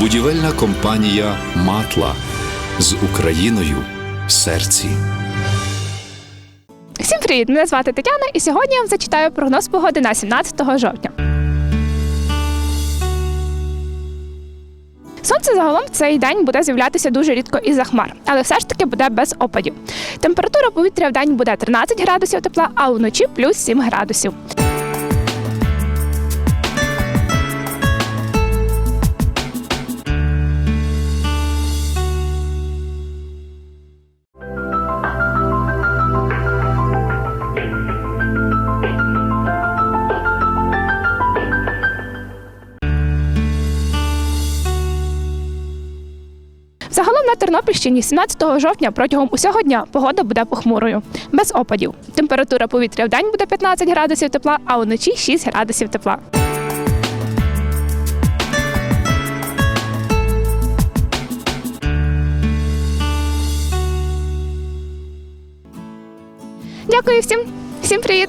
Будівельна компанія Матла з Україною в серці. Всім привіт! Мене звати Тетяна, і сьогодні я вам зачитаю прогноз погоди на 17 жовтня. Сонце загалом в цей день буде з'являтися дуже рідко із-за хмар, але все ж таки буде без опадів. Температура повітря в день буде 13 градусів тепла, а вночі плюс 7 градусів. Загалом на Тернопільщині 17 жовтня протягом усього дня погода буде похмурою, без опадів. Температура повітря в день буде 15 градусів тепла, а вночі 6 градусів тепла. Дякую всім. Всім привіт!